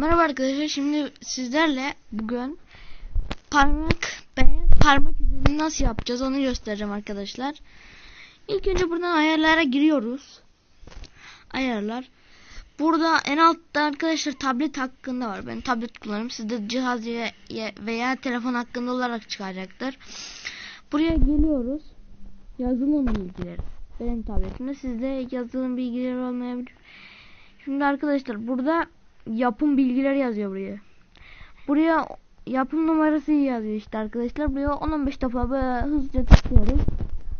Merhaba arkadaşlar. Şimdi sizlerle bugün parmak beyaz parmak izini nasıl yapacağız onu göstereceğim arkadaşlar. İlk önce buradan ayarlara giriyoruz. Ayarlar. Burada en altta arkadaşlar tablet hakkında var. Ben tablet kullanırım. Sizde cihaz ya- ya- veya telefon hakkında olarak çıkacaktır. Buraya geliyoruz. Yazılım bilgileri. Benim tabletimde sizde yazılım bilgileri olmayabilir. Şimdi arkadaşlar burada yapım bilgileri yazıyor buraya. Buraya yapım numarası yazıyor işte arkadaşlar. Buraya 10-15 defa böyle hızlıca tıklıyoruz.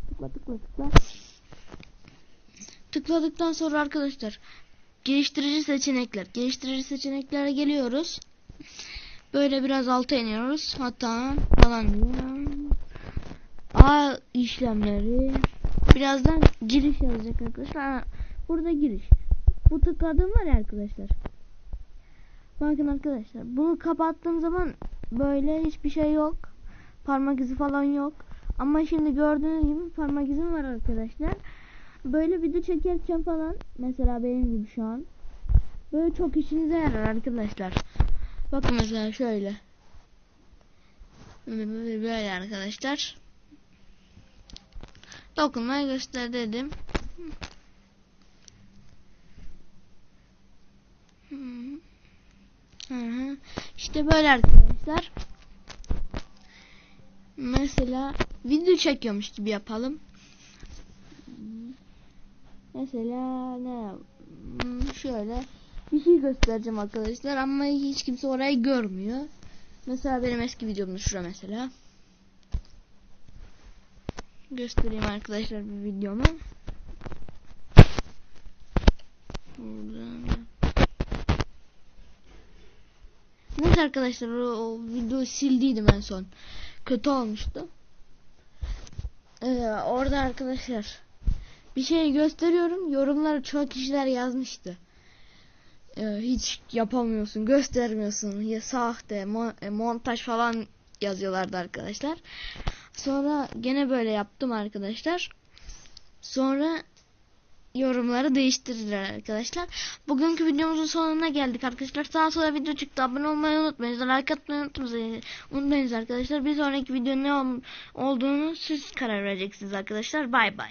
Tıkla tıkla tıkla. Tıkladıktan sonra arkadaşlar geliştirici seçenekler. Geliştirici seçeneklere geliyoruz. Böyle biraz alta iniyoruz. Hatta falan. A işlemleri. Birazdan giriş yazacak arkadaşlar. Burada giriş. Bu tıkladığım var arkadaşlar. Bakın arkadaşlar. Bunu kapattığım zaman böyle hiçbir şey yok. Parmak izi falan yok. Ama şimdi gördüğünüz gibi parmak izim var arkadaşlar. Böyle video çekerken falan mesela benim gibi şu an. Böyle çok işinize yarar arkadaşlar. Bakın mesela şöyle. Böyle arkadaşlar. Dokunmayı göster dedim. İşte böyle arkadaşlar. Mesela video çekiyormuş gibi yapalım. Mesela ne şöyle bir şey göstereceğim arkadaşlar ama hiç kimse orayı görmüyor. Mesela benim eski videomda şura mesela. Göstereyim arkadaşlar bir videomu. Buradan. Neyse arkadaşlar o, o videoyu sildiydim en son. Kötü olmuştu. Ee, orada arkadaşlar bir şey gösteriyorum. Yorumlara çok kişiler yazmıştı. Ee, hiç yapamıyorsun, göstermiyorsun. Ya sahte, mo- e, montaj falan yazıyorlardı arkadaşlar. Sonra gene böyle yaptım arkadaşlar. Sonra yorumları değiştirdiler arkadaşlar. Bugünkü videomuzun sonuna geldik arkadaşlar. Sağa sola video çıktı. Abone olmayı unutmayın. Like atmayı unutmayın. Unutmayınız arkadaşlar. Bir sonraki videonun ne ol- olduğunu siz karar vereceksiniz arkadaşlar. Bay bay.